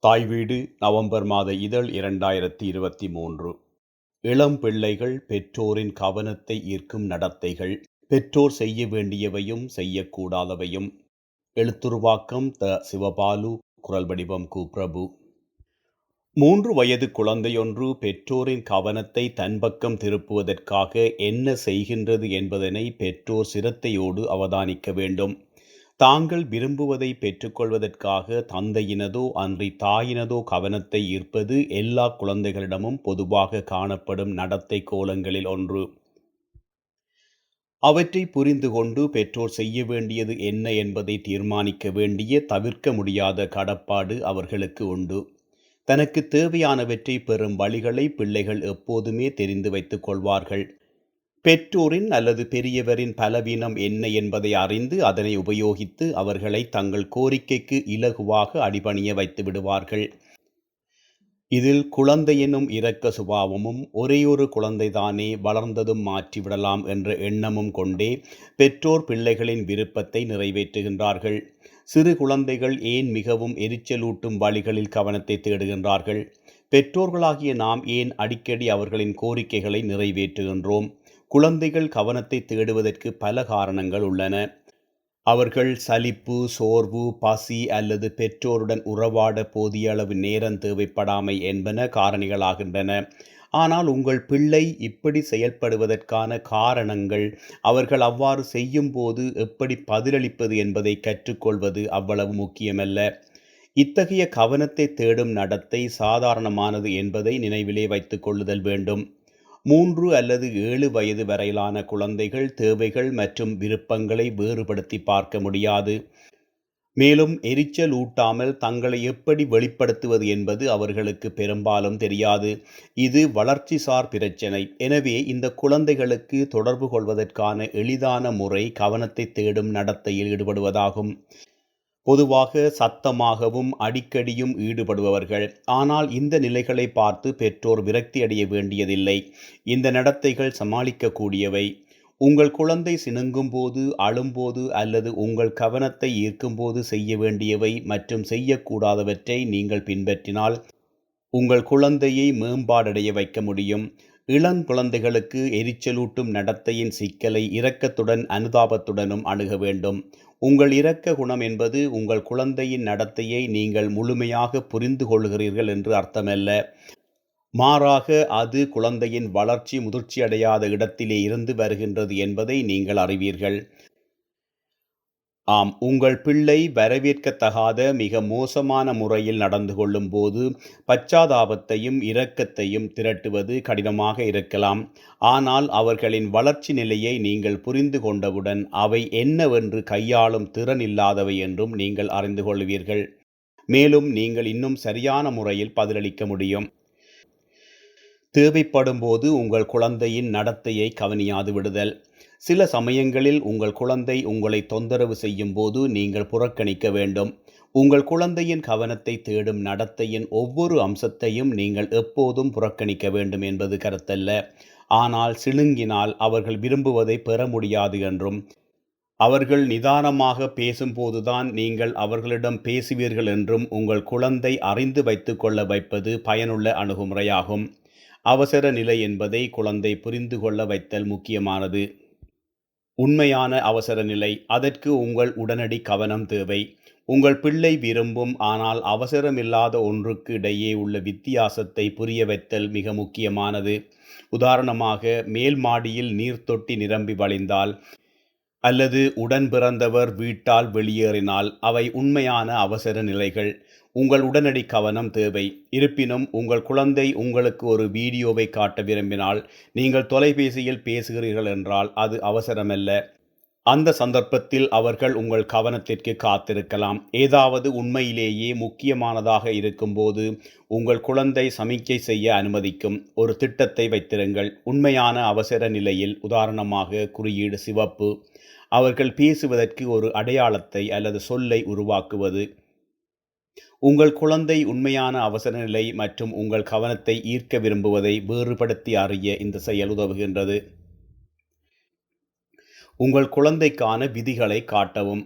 தாய் வீடு நவம்பர் மாத இதழ் இரண்டாயிரத்தி இருபத்தி மூன்று. இளம் பிள்ளைகள் பெற்றோரின் கவனத்தை ஈர்க்கும் நடத்தைகள் பெற்றோர் செய்ய வேண்டியவையும் செய்யக்கூடாதவையும். எழுத்துருவாக்கம் த சிவபாலு குரல் வடிவம் கு பிரபு. மூன்று வயது குழந்தையொன்று பெற்றோரின் கவனத்தை தன்பக்கம் திருப்புவதற்காக என்ன செய்கின்றது என்பதனை பெற்றோர் சிரத்தையோடு அவதானிக்க வேண்டும். தாங்கள் விரும்புவதை பெற்றுக்கொள்வதற்காக தந்தையினதோ அன்றி தாயினதோ கவனத்தை ஈர்ப்பது எல்லா குழந்தைகளிடமும் பொதுவாக காணப்படும் நடத்தை கோலங்களில் ஒன்று. அவற்றை புரிந்து கொண்டு பெற்றோர் செய்ய வேண்டியது என்ன என்பதை தீர்மானிக்க வேண்டிய தவிர்க்க முடியாத கடப்பாடு அவர்களுக்கு உண்டு. தனக்கு தேவையானவற்றை பெறும் வழிகளை பிள்ளைகள் எப்போதுமே தெரிந்து வைத்துக் கொள்வார்கள். பெற்றோரின் அல்லது பெரியவரின் பலவீனம் என்ன என்பதை அறிந்து அதனை உபயோகித்து அவர்களை தங்கள் கோரிக்கைக்கு இலகுவாக அடிபணிய வைத்து விடுவார்கள். இதில் குழந்தை எனும் இரக்க சுபாவமும் ஒரேயொரு குழந்தைதானே வளர்ந்ததும் மாற்றிவிடலாம் என்ற எண்ணமும் கொண்டே பெற்றோர் பிள்ளைகளின் விருப்பத்தை நிறைவேற்றுகின்றார்கள். சிறு குழந்தைகள் ஏன் மிகவும் எரிச்சலூட்டும் வழிகளில் கவனத்தை தேடுகின்றார்கள்? பெற்றோர்களாகிய நாம் ஏன் அடிக்கடி அவர்களின் கோரிக்கைகளை நிறைவேற்றுகின்றோம்? குழந்தைகள் கவனத்தை தேடுவதற்கு பல காரணங்கள் உள்ளன. அவர்கள் சலிப்பு சோர்வு பசி அல்லது பெற்றோருடன் உறவாட போதிய அளவு நேரம் தேவைப்படாமை என்பன காரணிகளாகின்றன. ஆனால் உங்கள் பிள்ளை இப்படி செயல்படுவதற்கான காரணங்கள் அவர்கள் அவ்வாறு செய்யும் போது எப்படி பதிலளிப்பது என்பதை கற்றுக்கொள்வது அவ்வளவு முக்கியமல்ல. இத்தகைய கவனத்தை தேடும் நடத்தை சாதாரணமானது என்பதை நினைவிலே வைத்துக் கொள்ளுதல் வேண்டும். மூன்று அல்லது ஏழு வயது வரையிலான குழந்தைகள் தேவைகள் மற்றும் விருப்பங்களை வேறுபடுத்தி பார்க்க முடியாது. மேலும் எரிச்சல் ஊட்டாமல் தங்களை எப்படி வெளிப்படுத்துவது என்பது அவர்களுக்கு பெரும்பாலும் தெரியாது. இது வளர்ச்சிசார் பிரச்சினை. எனவே இந்த குழந்தைகளுக்கு தொடர்பு கொள்வதற்கான எளிதான முறை கவனத்தை தேடும் நடத்தையில் ஈடுபடுவதாகும். பொதுவாக சத்தமாகவும் அடிக்கடியும் ஈடுபடுபவர்கள். ஆனால் இந்த நிலைகளை பார்த்து பெற்றோர் விரக்தி அடைய வேண்டியதில்லை. இந்த நடத்தைகள் சமாளிக்கக்கூடியவை. உங்கள் குழந்தை சினுங்கும் போது அழும்போது அல்லது உங்கள் கவனத்தை ஈர்க்கும்போது செய்ய வேண்டியவை மற்றும் செய்யக்கூடாதவற்றை நீங்கள் பின்பற்றினால் உங்கள் குழந்தையை மேம்பாடடைய வைக்க முடியும். இளங்குழந்தைகளுக்கு எரிச்சலூட்டும் நடத்தையின் சிக்கலை இரக்கத்துடன் அனுதாபத்துடனும் அணுக வேண்டும். உங்கள் இரக்க குணம் என்பது உங்கள் குழந்தையின் நடத்தையை நீங்கள் முழுமையாக புரிந்து கொள்கிறீர்கள் என்று அர்த்தமல்ல. மாறாக அது குழந்தையின் வளர்ச்சி முதிர்ச்சியடையாத இடத்திலே இருந்து வருகின்றது என்பதை நீங்கள் அறிவீர்கள். ஆம் உங்கள் பிள்ளை வரவேற்கத்தகாத மிக மோசமான முறையில் நடந்து கொள்ளும் போது பச்சாதாபத்தையும் இரக்கத்தையும் திரட்டுவது கடினமாக இருக்கலாம். ஆனால் அவர்களின் வளர்ச்சி நிலையை நீங்கள் புரிந்து கொண்டவுடன் அவை என்னவென்று கையாளும் திறன் இல்லாதவை என்றும் நீங்கள் அறிந்து கொள்வீர்கள். மேலும் நீங்கள் இன்னும் சரியான முறையில் பதிலளிக்க முடியும். தேவைப்படும் போது உங்கள் குழந்தையின் நடத்தையை கவனியாது விடுதல். சில சமயங்களில் உங்கள் குழந்தை உங்களை தொந்தரவு செய்யும் போது நீங்கள் புறக்கணிக்க வேண்டும். உங்கள் குழந்தையின் கவனத்தை தேடும் நடத்தையின் ஒவ்வொரு அம்சத்தையும் நீங்கள் எப்போதும் புறக்கணிக்க வேண்டும் என்பது கருத்தல்ல. ஆனால் சிணுங்கினால் அவர்கள் விரும்புவதை பெற முடியாது என்றும் அவர்கள் நிதானமாக பேசும்போதுதான் நீங்கள் அவர்களிடம் பேசுவீர்கள் என்றும் உங்கள் குழந்தை அறிந்து வைத்துக்கொள்ள வைப்பது பயனுள்ள அணுகுமுறையாகும். அவசர நிலை என்பதை குழந்தை புரிந்து கொள்ள வைத்தல் முக்கியமானது. உண்மையான அவசர நிலை. அதற்கு உங்கள் உடனடி கவனம் தேவை. உங்கள் பிள்ளை விரும்பும் ஆனால் அவசரமில்லாத ஒன்றுக்கு இடையே உள்ள வித்தியாசத்தை புரிய வைத்தல் மிக முக்கியமானது. உதாரணமாக மேல் மாடியில் நீர் தொட்டி நிரம்பி வழிந்தால் அல்லது உடன் பிறந்தவர் வீட்டால் வெளியேறினால் அவை உண்மையான அவசர நிலைகள். உங்கள் உடனடி கவனம் தேவை. இருப்பினும் உங்கள் குழந்தை உங்களுக்கு ஒரு வீடியோவை காட்ட விரும்பினால் நீங்கள் தொலைபேசியில் பேசுகிறீர்கள் என்றால் அது அவசரமல்ல. அந்த சந்தர்ப்பத்தில் அவர்கள் உங்கள் கவனத்திற்கு காத்திருக்கலாம். ஏதாவது உண்மையிலேயே முக்கியமானதாக இருக்கும்போது உங்கள் குழந்தை சமிக்கை செய்ய அனுமதிக்கும். ஒரு திட்டத்தை வைத்திருங்கள். உண்மையான அவசர நிலையில் உதாரணமாக குறியீடு சிவப்பு. அவர்கள் பேசுவதற்கு ஒரு அடையாளத்தை அல்லது சொல்லை உருவாக்குவது. உங்கள் குழந்தை உண்மையான அவசர நிலை மற்றும் உங்கள் கவனத்தை ஈர்க்க விரும்புவதை வேறுபடுத்தி அறிய இந்த செயல் உதவுகின்றது. உங்கள் குழந்தைக்கான விதிகளை காட்டவும்.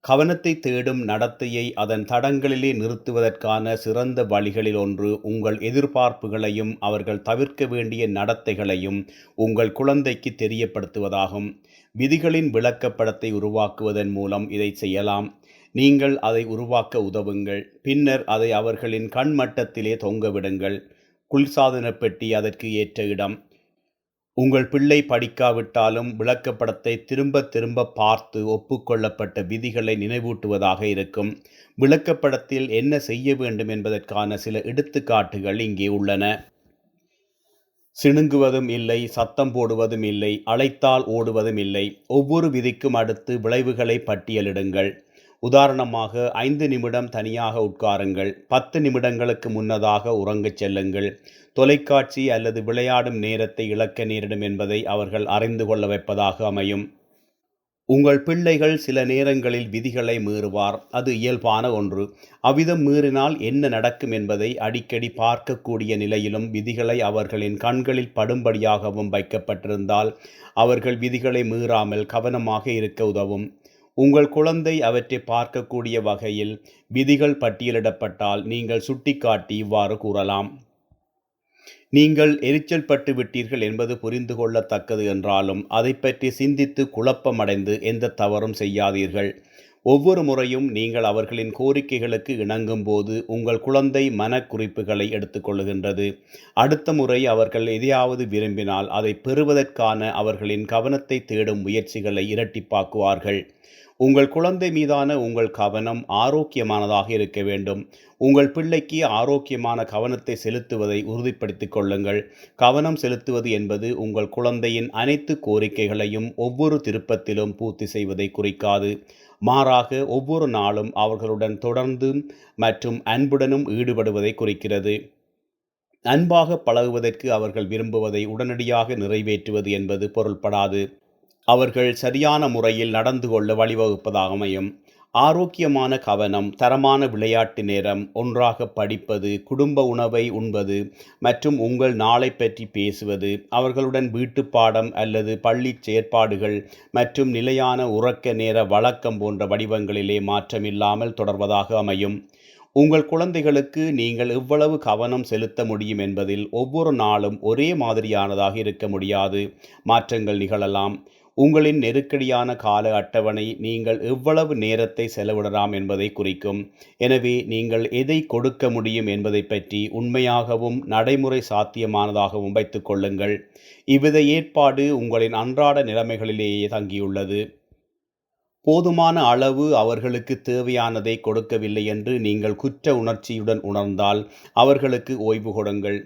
கவனத்தை தேடும் நடத்தையை அதன் தடங்களிலே நிறுத்துவதற்கான சிறந்த வழிகளில் ஒன்று உங்கள் எதிர்பார்ப்புகளையும் அவர்கள் தவிர்க்க வேண்டிய நடத்தைகளையும் உங்கள் குழந்தைக்கு தெரியப்படுத்துவதாகும். விதிகளின் விளக்கப்படத்தை உருவாக்குவதன் மூலம் இதை செய்யலாம். நீங்கள் அதை உருவாக்க உதவுங்கள். பின்னர் அதை அவர்களின் கண்மட்டத்திலே தொங்கவிடுங்கள். குளிர்சாதன பெட்டி அதற்கு ஏற்ற இடம். உங்கள் பிள்ளை படிக்காவிட்டாலும் விளக்கப்படத்தை திரும்ப திரும்ப பார்த்து ஒப்புக்கொள்ளப்பட்ட விதிகளை நினைவூட்டுவதாக இருக்கும். விளக்கப்படத்தில் என்ன செய்ய வேண்டும் என்பதற்கான சில எடுத்துக்காட்டுகள் இங்கே உள்ளன. சிணுங்குவதும் இல்லை சத்தம் போடுவதும் இல்லை அழைத்தால் ஓடுவதும் இல்லை. ஒவ்வொரு விதிக்கும் அடுத்து விளைவுகளை பட்டியலிடுங்கள். உதாரணமாக ஐந்து நிமிடம் தனியாக உட்காருங்கள் பத்து நிமிடங்களுக்கு முன்னதாக உறங்கச் செல்லுங்கள். தொலைக்காட்சி அல்லது விளையாடும் நேரத்தை இழக்க நேரிடும் என்பதை அவர்கள் அறிந்து கொள்ள வைப்பதாக அமையும். உங்கள் பிள்ளைகள் சில நேரங்களில் விதிகளை மீறுவார். அது இயல்பான ஒன்று. அவ்விதம் மீறினால் என்ன நடக்கும் என்பதை அடிக்கடி பார்க்கக்கூடிய நிலையிலும் விதிகளை அவர்களின் கண்களில் படும்படியாகவும் வைக்கப்பட்டிருந்தால் அவர்கள் விதிகளை மீறாமல் கவனமாக இருக்க உதவும். உங்கள் குழந்தை அவற்றை பார்க்கக்கூடிய வகையில் விதிகள் பட்டியலிடப்பட்டால் நீங்கள் சுட்டிக்காட்டி இவ்வாறு கூறலாம். நீங்கள் எரிச்சல் பட்டு விட்டீர்கள் என்பது புரிந்து கொள்ளத்தக்கது என்றாலும் அதை பற்றி சிந்தித்து குழப்பமடைந்து எந்த தவறும் செய்யாதீர்கள். ஒவ்வொரு முறையும் நீங்கள் அவர்களின் கோரிக்கைகளுக்கு இணங்கும் போது உங்கள் குழந்தை மனக்குறிப்புகளை எடுத்துக்கொள்கின்றது. அடுத்த முறை அவர்கள் எதையாவது விரும்பினால் அதை பெறுவதற்கான அவர்களின் கவனத்தை தேடும் முயற்சிகளை இரட்டிப்பாக்குவார்கள். உங்கள் குழந்தை மீதான உங்கள் கவனம் ஆரோக்கியமானதாக இருக்க வேண்டும். உங்கள் பிள்ளைக்கு ஆரோக்கியமான கவனத்தை செலுத்துவதை உறுதிப்படுத்திக் கொள்ளுங்கள். கவனம் செலுத்துவது என்பது உங்கள் குழந்தையின் அனைத்து கோரிக்கைகளையும் ஒவ்வொரு திருப்பத்திலும் பூர்த்தி செய்வதை குறிக்காது. மாறாக ஒவ்வொரு நாளும் அவர்களுடன் தொடர்ந்து மற்றும் அன்புடனும் ஈடுபடுவதை குறிக்கிறது. அன்பாக பழகுவதற்கு அவர்கள் விரும்புவதை உடனடியாக நிறைவேற்றுவது என்பது பொருள்படாது. அவர்கள் சரியான முறையில் நடந்து கொள்ள வழிவகுப்பதாக அமையும் ஆரோக்கியமான கவனம் தரமான விளையாட்டு நேரம் ஒன்றாக படிப்பது குடும்ப உணவை உண்பது மற்றும் உங்கள் நாளை பற்றி பேசுவது அவர்களுடன் வீட்டுப்பாடம் அல்லது பள்ளி செயற்பாடுகள் மற்றும் நிலையான உறக்க நேர வழக்கம் போன்ற வடிவங்களிலே மாற்றமில்லாமல் தொடர்வதாக அமையும். உங்கள் குழந்தைகளுக்கு நீங்கள் எவ்வளவு கவனம் செலுத்த முடியும் என்பதில் ஒவ்வொரு நாளும் ஒரே மாதிரியானதாக இருக்க முடியாது. மாற்றங்கள் நிகழலாம். உங்களின் நெருக்கடியான கால அட்டவணை நீங்கள் எவ்வளவு நேரத்தை செலவிடலாம் என்பதை குறிக்கும். எனவே நீங்கள் எதை கொடுக்க முடியும் என்பதை பற்றி உண்மையாகவும் நடைமுறை சாத்தியமானதாகவும் வைத்துக் கொள்ளுங்கள். இவ்வித ஏற்பாடு உங்களின் அன்றாட நிலைமைகளிலேயே தங்கியுள்ளது. போதுமான அளவு அவர்களுக்கு தேவையானதை கொடுக்கவில்லை என்று நீங்கள் குற்ற உணர்ச்சியுடன் உணர்ந்தால் அவர்களுக்கு ஓய்வு கொடுங்கள்.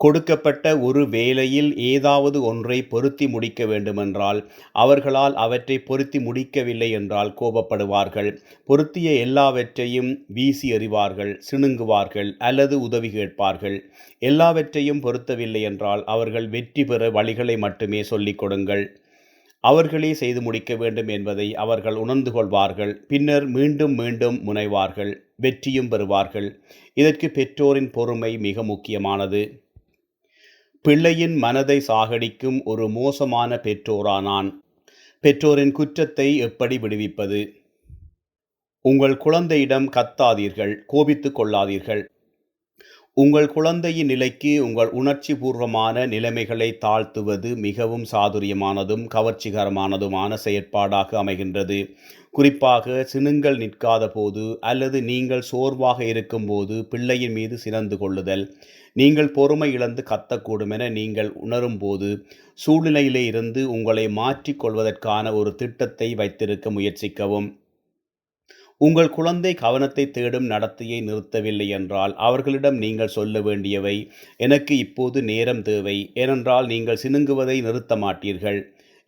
கொடுக்கப்பட்ட ஒரு வேலையில் ஏதாவது ஒன்றை பொருத்தி முடிக்க வேண்டுமென்றால் அவர்களால் அவற்றை பொருத்தி முடிக்கவில்லை என்றால் கோபப்படுவார்கள். பொருத்திய எல்லாவற்றையும் வீசி எறிவார்கள் சிணுங்குவார்கள் அல்லது உதவி கேட்பார்கள். எல்லாவற்றையும் பொருத்தவில்லை என்றால் அவர்கள் வெற்றி பெற வழிகளை மட்டுமே சொல்லிக் கொடுங்கள். அவர்களே செய்து முடிக்க வேண்டும் என்பதை அவர்கள் உணர்ந்து கொள்வார்கள். பின்னர் மீண்டும் மீண்டும் முனைவார்கள் வெற்றியும் பெறுவார்கள். இதற்கு பெற்றோரின் பொறுமை மிக முக்கியமானது. பிள்ளையின் மனதை சாகடிக்கும் ஒரு மோசமான பெற்றோரானான். பெற்றோரின் குற்றத்தை எப்படி விடுவிப்பது? உங்கள் குழந்தையிடம் கத்தாதீர்கள் கோபித்துக் கொள்ளாதீர்கள். உங்கள் குழந்தையின் நிலைக்கு உங்கள் உணர்ச்சி பூர்வமான நிலைமைகளை தாழ்த்துவது மிகவும் சாதுரியமானதும் கவர்ச்சிகரமானதுமான செயற்பாடாக அமைகின்றது. குறிப்பாக சினுங்கள் நிற்காத போது அல்லது நீங்கள் சோர்வாக இருக்கும்போது பிள்ளையின் மீது சினந்து கொள்ளுதல். நீங்கள் பொறுமை இழந்து கத்தக்கூடும் என நீங்கள் உணரும்போது சூழ்நிலையிலே இருந்து உங்களை மாற்றிக்கொள்வதற்கான ஒரு திட்டத்தை வைத்திருக்க முயற்சிக்கவும். உங்கள் குழந்தை கவனத்தை தேடும் நடத்தையை நிறுத்தவில்லை என்றால் அவர்களிடம் நீங்கள் சொல்ல வேண்டியவை எனக்கு இப்போது நேரம் தேவை ஏனென்றால் நீங்கள் சினுங்குவதை நிறுத்த மாட்டீர்கள்.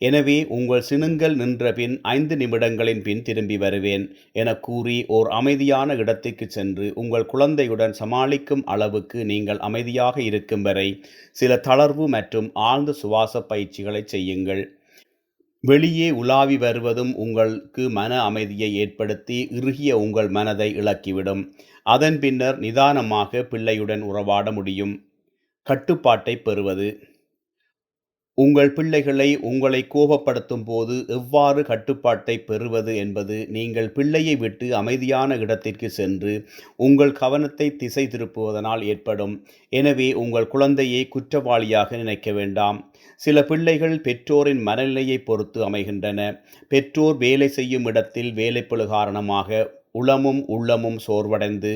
எனவே உங்கள் சினுங்கள் நின்ற பின் ஐந்து நிமிடங்களின் பின் திரும்பி வருவேன் என கூறி ஓர் அமைதியான இடத்துக்கு சென்று உங்கள் குழந்தையுடன் சமாளிக்கும் அளவுக்கு நீங்கள் அமைதியாக இருக்கும் வரை சில தளர்வு மற்றும் ஆழ்ந்த சுவாச பயிற்சிகளை செய்யுங்கள். வெளியே உலாவி வருவதும் உங்களுக்கு மன அமைதியை ஏற்படுத்தி இறுகிய உங்கள் மனதை இழக்கிவிடும். அதன் பின்னர் நிதானமாக பிள்ளையுடன் உறவாட முடியும். கட்டுப்பாட்டை பெறுவது. உங்கள் பிள்ளைகளை உங்களை கோபப்படுத்தும் போது எவ்வாறு கட்டுப்பாட்டை பெறுவது என்பது நீங்கள் பிள்ளையை விட்டு அமைதியான இடத்திற்கு சென்று உங்கள் கவனத்தை திசை திருப்புவதனால் ஏற்படும். எனவே உங்கள் குழந்தையை குற்றவாளியாக நினைக்க வேண்டாம். சில பிள்ளைகள் பெற்றோரின் மனநிலையை பொறுத்து அமைகின்றன. பெற்றோர் வேலை செய்யும் இடத்தில் வேலைப்பழு காரணமாக உளமும் உள்ளமும் சோர்வடைந்து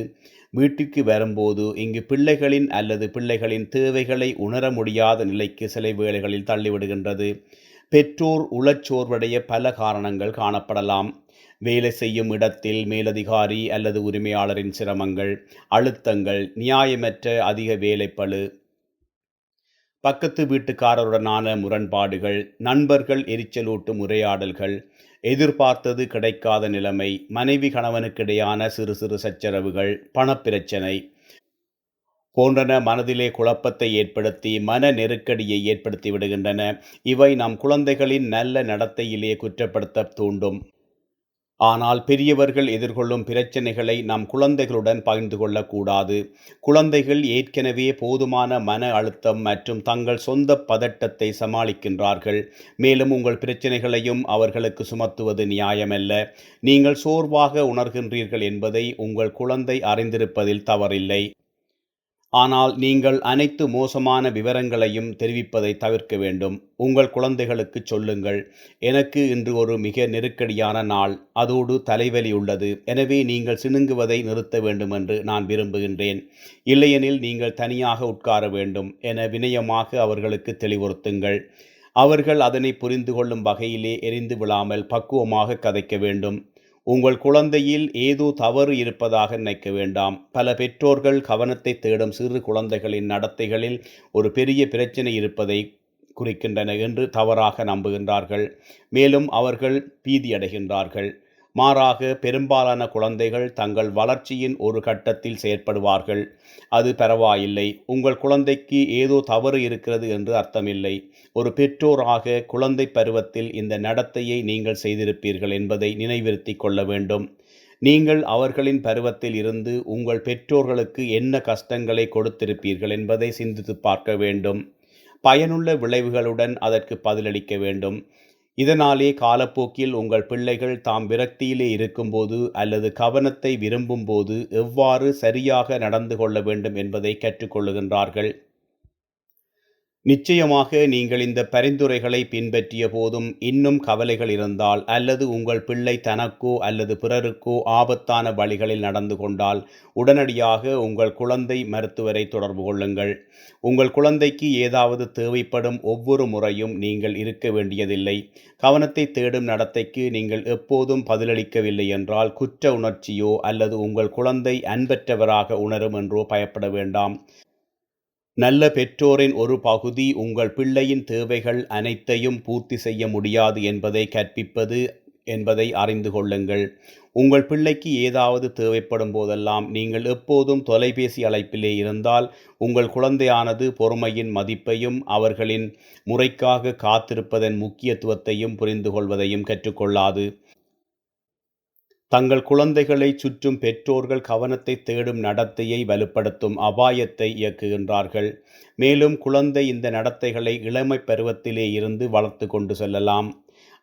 வீட்டிற்கு வரும்போது இங்கு பிள்ளைகளின் அல்லது பிள்ளைகளின் தேவைகளை உணர முடியாத நிலைக்கு சில வேளைகளில் தள்ளிவிடுகின்றது. பெற்றோர் உளச்சோர்வடைய பல காரணங்கள் காணப்படலாம். வேலை செய்யும் இடத்தில் மேலதிகாரி அல்லது உரிமையாளரின் சிரமங்கள் அழுத்தங்கள் நியாயமற்ற அதிக வேலைப்பளு பக்கத்து வீட்டுக்காரருடனான முரண்பாடுகள் நண்பர்கள் எரிச்சலூட்டும் உரையாடல்கள் எதிர்பார்த்தது கிடைக்காத நிலைமை. மனைவி கணவனுக்கிடையான சிறு சிறு சச்சரவுகள் பணப்பிரச்சனை போன்றன மனதிலே குழப்பத்தை ஏற்படுத்தி மன நெருக்கடியை ஏற்படுத்தி விடுகின்றன. இவை நம் குழந்தைகளின் நல்ல நடத்தையிலே குற்றப்படுத்த தூண்டும். ஆனால் பெரியவர்கள் எதிர்கொள்ளும் பிரச்சனைகளை நம் குழந்தைகளுடன் பகிர்ந்து கொள்ளக்கூடாது. குழந்தைகள் ஏற்கனவே போதுமான மன அழுத்தம் மற்றும் தங்கள் சொந்த பதட்டத்தை சமாளிக்கின்றார்கள். மேலும் உங்கள் பிரச்சனைகளையும் அவர்களுக்கு சுமத்துவது நியாயமல்ல. நீங்கள் சோர்வாக உணர்கின்றீர்கள் என்பதை உங்கள் குழந்தை அறிந்திருப்பதில் தவறில்லை. ஆனால் நீங்கள் அனைத்து மோசமான விவரங்களையும் தெரிவிப்பதை தவிர்க்க வேண்டும். உங்கள் குழந்தைகளுக்கு சொல்லுங்கள். எனக்கு இன்று ஒரு மிக நெருக்கடியான நாள். அதோடு தலைவலி உள்ளது. எனவே நீங்கள் சினுங்குவதை நிறுத்த வேண்டும் என்று நான் விரும்புகின்றேன். இல்லையெனில் நீங்கள் தனியாக உட்கார வேண்டும் என வினயமாக அவர்களுக்கு தெளிவுறுத்துங்கள். அவர்கள் அதனை புரிந்து கொள்ளும் வகையிலே எரிந்து விழாமல் பக்குவமாக கதைக்க வேண்டும். உங்கள் குழந்தையில் ஏதோ தவறு இருப்பதாக நினைக்க வேண்டாம். பல பெற்றோர்கள் கவனத்தை தேடும் சிறு குழந்தைகளின் நடத்தைகளில் ஒரு பெரிய பிரச்சனை இருப்பதை குறிக்கின்றன என்று தவறாக நம்புகின்றார்கள். மேலும் அவர்கள் பீதியடைகின்றார்கள் மாறாக பெரும்பாலான குழந்தைகள் தங்கள் வளர்ச்சியின் ஒரு கட்டத்தில் செயற்படுவார்கள். அது பரவாயில்லை. உங்கள் குழந்தைக்கு ஏதோ தவறு இருக்கிறது என்று அர்த்தமில்லை. ஒரு பெற்றோராக குழந்தை பருவத்தில் இந்த நடத்தையை நீங்கள் செய்திருப்பீர்கள் என்பதை நினைவிருத்தி கொள்ள வேண்டும். நீங்கள் அவர்களின் பருவத்தில் இருந்து உங்கள் பெற்றோர்களுக்கு என்ன கஷ்டங்களை கொடுத்திருப்பீர்கள் என்பதை சிந்தித்து பார்க்க வேண்டும். பயனுள்ள விளைவுகளுடன் அதற்கு பதிலளிக்க வேண்டும். இதனாலே காலப்போக்கில் உங்கள் பிள்ளைகள் தாம் விரக்தியிலே இருக்கும்போது அல்லது கவனத்தை விரும்பும்போது எவ்வாறு சரியாக நடந்து கொள்ள வேண்டும் என்பதை கற்றுக்கொள்ளுகின்றார்கள். நிச்சயமாக நீங்கள் இந்த பரிந்துரைகளை பின்பற்றிய போதும் இன்னும் கவலைகள் இருந்தால் அல்லது உங்கள் பிள்ளை தனக்கோ அல்லது பிறருக்கோ ஆபத்தான வழிகளில் நடந்து கொண்டால் உடனடியாக உங்கள் குழந்தை மருத்துவரை தொடர்பு கொள்ளுங்கள். உங்கள் குழந்தைக்கு ஏதாவது தேவைப்படும் ஒவ்வொரு முறையும் நீங்கள் இருக்க வேண்டியதில்லை. கவனத்தை தேடும் நடத்தைக்கு நீங்கள் எப்போதும் பதிலளிக்கவில்லை என்றால் குற்ற உணர்ச்சியோ அல்லது உங்கள் குழந்தை அன்பற்றவராக உணரும் என்றோ பயப்பட வேண்டாம். நல்ல பெற்றோரின் ஒரு பகுதி உங்கள் பிள்ளையின் தேவைகள் அனைத்தையும் பூர்த்தி செய்ய முடியாது என்பதை கற்பிப்பது என்பதை அறிந்து கொள்ளுங்கள். உங்கள் பிள்ளைக்கு ஏதாவது தேவைப்படும் போதெல்லாம் நீங்கள் எப்போதும் தொலைபேசி அழைப்பிலே இருந்தால் உங்கள் குழந்தையானது பொறுமையின் மதிப்பையும் அவர்களின் முறைக்காக காத்திருப்பதன் முக்கியத்துவத்தையும் புரிந்து கொள்வதையும் கற்றுக்கொள்ளாது. தங்கள் குழந்தைகளை சுற்றும் பெற்றோர்கள் கவனத்தை தேடும் நடத்தையை வலுப்படுத்தும் அபாயத்தை இயக்குகின்றார்கள். மேலும் குழந்தை இந்த நடத்தைகளை இளமை பருவத்திலே இருந்து வளர்த்து கொண்டு செல்லலாம்.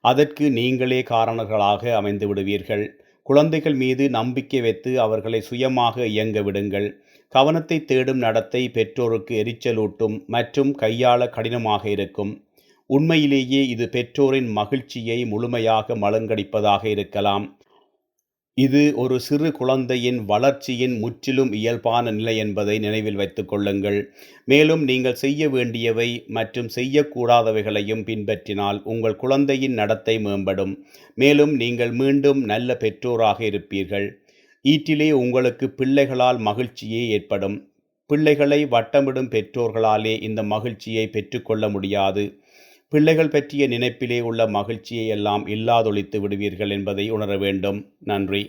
அதற்கு நீங்களே காரணங்களாக அமைந்து விடுவீர்கள். குழந்தைகள் மீது நம்பிக்கை வைத்து அவர்களை சுயமாக இயங்க விடுங்கள். கவனத்தை தேடும் நடத்தை பெற்றோருக்கு எரிச்சலூட்டும் மற்றும் கையாள கடினமாக இருக்கும். உண்மையிலேயே இது பெற்றோரின் மகிழ்ச்சியை முழுமையாக மழுங்கடிப்பதாக இருக்கலாம். இது ஒரு சிறு குழந்தையின் வளர்ச்சியின் முற்றிலும் இயல்பான நிலை என்பதை நினைவில் வைத்துக் கொள்ளுங்கள். மேலும் நீங்கள் செய்ய வேண்டியவை மற்றும் செய்யக்கூடாதவைகளையும் பின்பற்றினால் உங்கள் குழந்தையின் நடத்தை மேம்படும். மேலும் நீங்கள் மீண்டும் நல்ல பெற்றோராக இருப்பீர்கள். ஈட்டிலே உங்களுக்கு பிள்ளைகளால் மகிழ்ச்சியே ஏற்படும். பிள்ளைகளை வட்டமிடும் பெற்றோர்களாலே இந்த மகிழ்ச்சியை பெற்றுக்கொள்ள முடியாது. பிள்ளைகள் பற்றிய நினைப்பிலே உள்ள மகிழ்ச்சியை எல்லாம் இல்லாதொழித்து விடுவீர்கள் என்பதை உணர வேண்டும். நன்றி.